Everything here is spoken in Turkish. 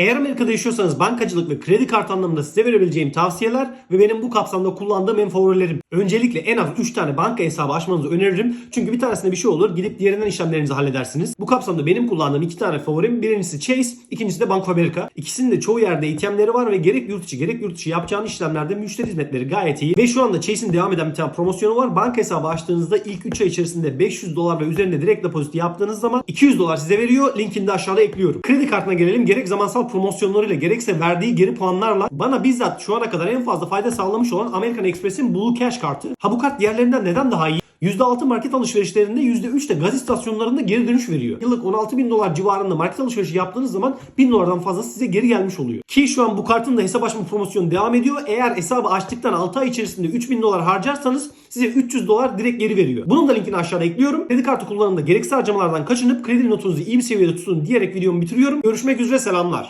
Eğer Amerika'da yaşıyorsanız bankacılık ve kredi kartı anlamında size verebileceğim tavsiyeler ve benim bu kapsamda kullandığım en favorilerim. Öncelikle en az 3 tane banka hesabı açmanızı öneririm. Çünkü bir tanesinde bir şey olur gidip diğerinden işlemlerinizi halledersiniz. Bu kapsamda benim kullandığım iki tane favorim birincisi Chase, ikincisi de Bank of America. İkisinin de çoğu yerde ATM'leri var ve gerek yurt içi gerek yurt dışı yapacağın işlemlerde müşteri hizmetleri gayet iyi. Ve şu anda Chase'in devam eden bir tane promosyonu var. Banka hesabı açtığınızda ilk 3 ay içerisinde 500 dolar ve üzerinde direkt depozit yaptığınız zaman 200 dolar size veriyor. Linkini de aşağıda ekliyorum. Kredi kartına gelelim. Gerek zamansal promosyonlarıyla gerekse verdiği geri puanlarla bana bizzat şu ana kadar en fazla fayda sağlamış olan American Express'in Blue Cash kartı. Ha bu kart diğerlerinden neden daha iyi? %6 market alışverişlerinde %3 de gaz istasyonlarında geri dönüş veriyor. Yıllık 16 bin dolar civarında market alışverişi yaptığınız zaman 1000 dolardan fazla size geri gelmiş oluyor. Ki şu an bu kartın da hesap açma promosyonu devam ediyor. Eğer hesabı açtıktan 6 ay içerisinde 3000 dolar harcarsanız size 300 dolar direkt geri veriyor. Bunun da linkini aşağıda ekliyorum. Kredi kartı kullanımında gereksiz harcamalardan kaçınıp kredi notunuzu iyi bir seviyede tutun diyerek videomu bitiriyorum. Görüşmek üzere selamlar.